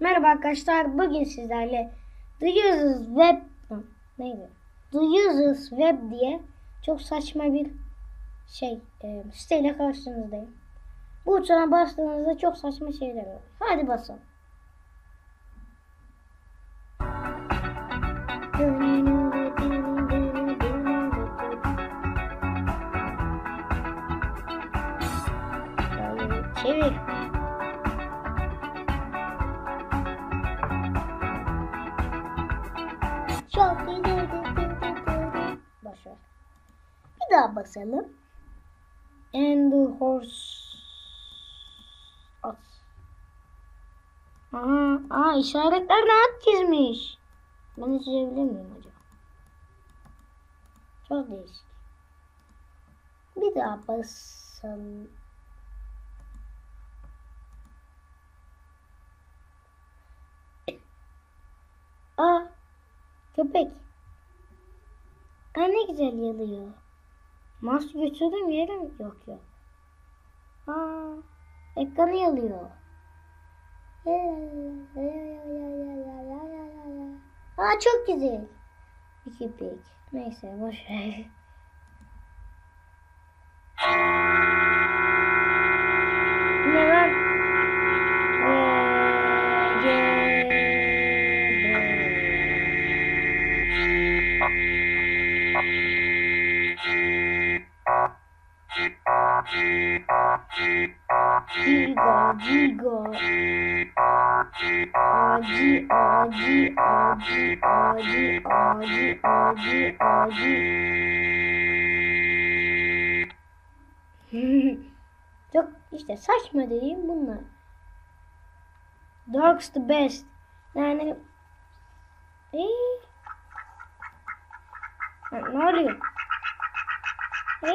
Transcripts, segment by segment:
Merhaba arkadaşlar. Bugün sizlerle Users Web neydi? Users Web diye çok saçma bir şey e, siteyle karşınızdayım. Bu uçana bastığınızda çok saçma şeyler oluyor. Hadi basalım. Çok. Bir daha basalım. And the horse at. Aha, aa işaretler rahat çizmiş. Ben çizebilir miyim acaba? Çok değişik. Bir daha basalım. Aa, köpek. Aa, ne güzel yalıyor. Mouse götürdüm yere mi? Yok yok. Aa, ekranı yalıyor. Aa çok güzel. Bir köpek. Neyse boş ver. Çok işte saçma değil bunlar. Dog's the best. Yani ee, ne oluyor? Ee,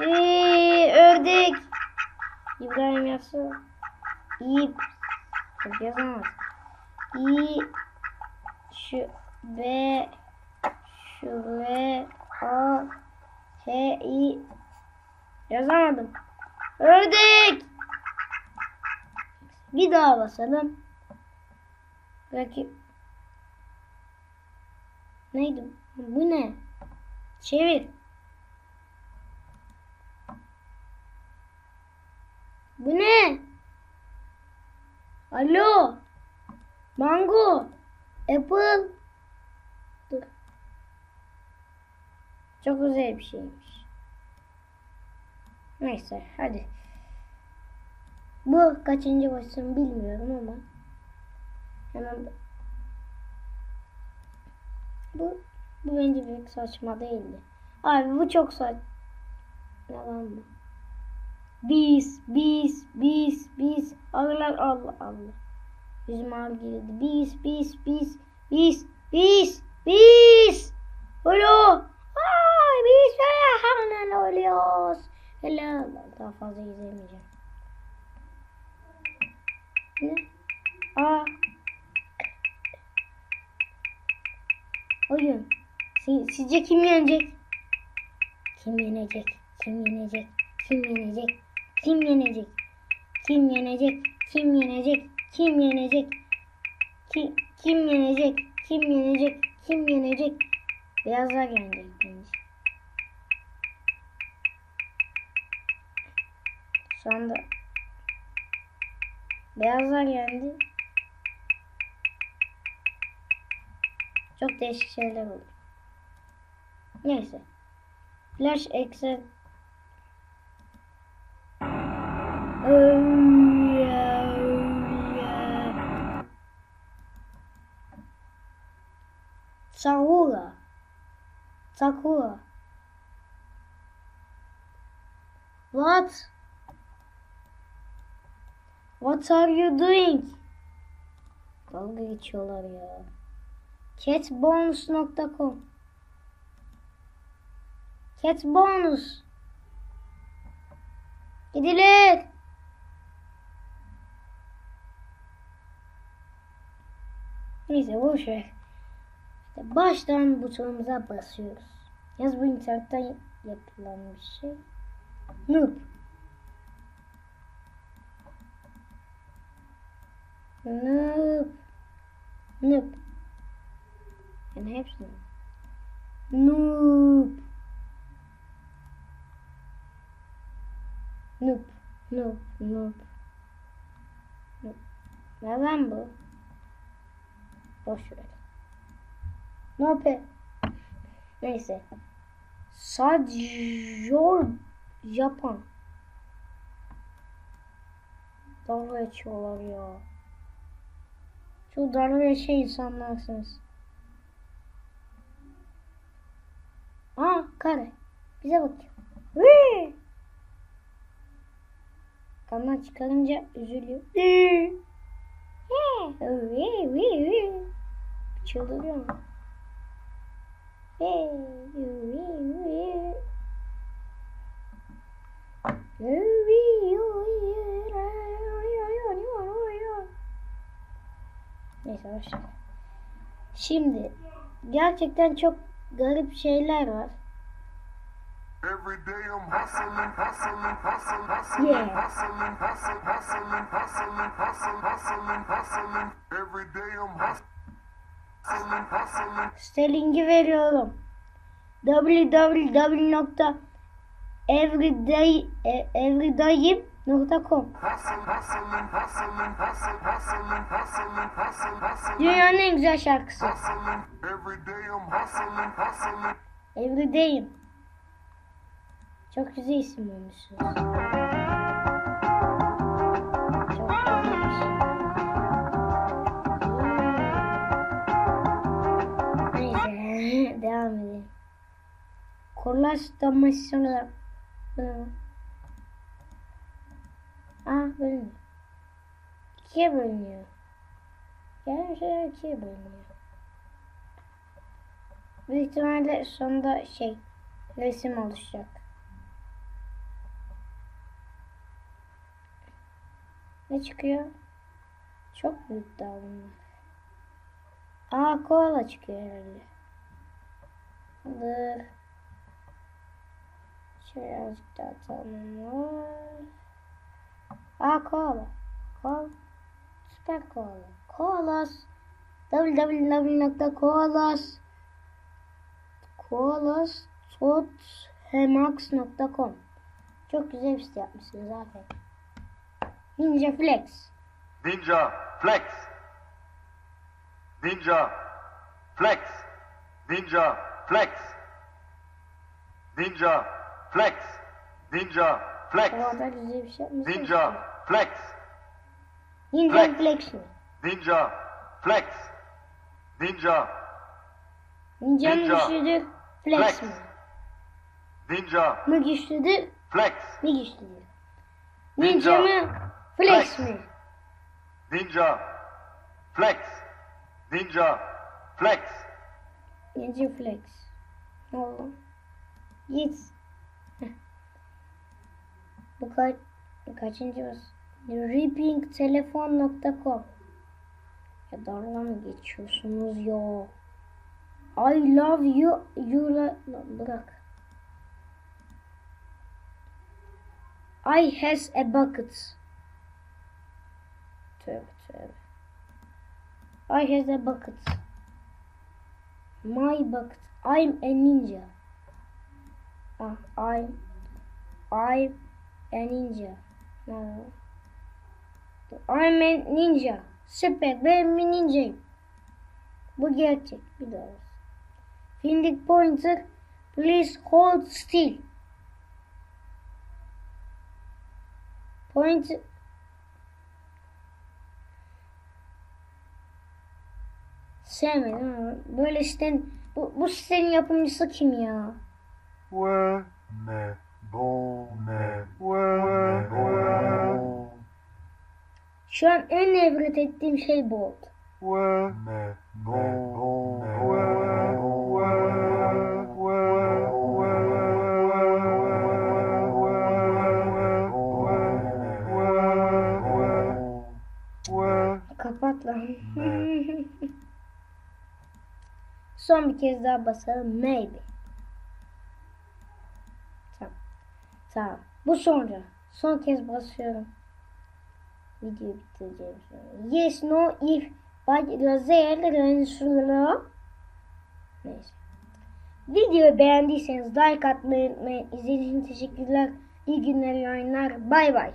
ee, ördek. İbrahim yazsa. İyi. Çok yazamaz. İ şu B şu V A H I yazamadım. Ördek. Bir daha basalım. Belki neydi? Bu ne? Çevir. Bu ne? Alo. Mango. Apple. Çok güzel bir şeymiş. Neyse hadi. Bu kaçıncı başım bilmiyorum ama. Hemen bu bu bence pek saçma değildi. Abi bu çok saç. Yalan mı? Biz, biz, biz, biz. Ağlar Allah Allah. Yüzüm ağır girdi. Biz, biz, biz, biz, biz, biz. Alo. Ay biz hemen oluyoruz. Helal. Daha fazla izlemeyeceğim. Ne? Aa. Oyun. Si- Sizce kim yenecek? Kim yenecek? Kim yenecek? Kim yenecek? Kim yenecek? Kim yenecek? Kim yenecek? Kim yenecek? Kim, yenecek? Kim yenecek? Kim yenecek? Beyazlar gelecek bence. Şu anda beyazlar geldi. Çok değişik şeyler oldu. Neyse. Flash Excel Sakura. What? What are you doing? Dalga geçiyorlar ya. Catbonus.com Catbonus Gidilir. Neyse boş ver. İşte baştan butonumuza basıyoruz. Yaz bu internetten yapılan bir şey. Noob. Noob. Noob. Yani hepsini. Noob. Noob. Noob. Noob. Noob. Ne lan bu? Boş ver. Noob. Neyse. Sadjor Japan. Dalga geçiyorlar ya. Çok dalga geçen insanlarsınız. Aa kare. Bize bakıyor. Wee! Kandan çıkarınca üzülüyor. Wee! Wee, wee, wee. Çıldırıyor mu? Neyse başla. Şimdi gerçekten çok garip şeyler var. Every day I'm hustling, hustling, hustling, hustling, Yeah. hustling, hustling, hustling, hustling, hustling, hustling, hustling. Every day I'm hustling, hustling. Sterling'i veriyorum. www.everyday e- Dünyanın en güzel şarkısı. Everydayim. Çok güzel isim olmuşsunuz. Damasyonu. Ah bölünüyor. İkiye bölünüyor. Yani şeyler ikiye bölünüyor. Büyük ihtimalle sonunda şey resim oluşacak. Ne çıkıyor? Çok büyük daha bunlar. Aa koala çıkıyor herhalde. Dur. Şöyle azıcık daha tamam. Aa koala. Koala. Süper koala. Koalas. www.koalas koalastothemax.com Çok güzel bir site yapmışsınız aferin. Ninja Flex. Ninja flex. Ninja flex. Ninja flex. Ninja flex. Ninja flex. Şey. Ninja flex. Ninja Flex. Ninja flex. Ninja Ninja mı Ninja. güçlüdür? Flex, mi? Ninja Mı güçlüdür? flex. Mi güçlüdür? Ninja, mı? Flex, Flex. mi? Ninja flex. Ninja flex. Ninja Flex. Ne oldu? Git. Bu kaç kaçıncı bas? Rippingtelefon.com Ya dalga mı geçiyorsunuz ya? I love you. You la- Lan bırak. I has a bucket. Tövbe tövbe. I has a bucket. My bucket. I'm a ninja. Ah, I'm I'm a ninja. No. I'm a ninja. Süper. Ben bir ninjayım. Bu gerçek. Bir daha. Finding pointer. Please hold still. Point Sevmedim ama böyle sitenin bu, bu sitenin yapımcısı kim ya? Ouais, mais Şu an en nefret ettiğim şey bu oldu. Kapat lan. Son bir kez daha basalım. Maybe. Tamam. Bu sonra. Son kez basıyorum. Videoyu bitireceğim. Yes, no, if, but, lazer, rensula. Neyse. Videoyu beğendiyseniz like atmayı unutmayın. İzlediğiniz için teşekkürler. İyi günler, yayınlar. Bay bay.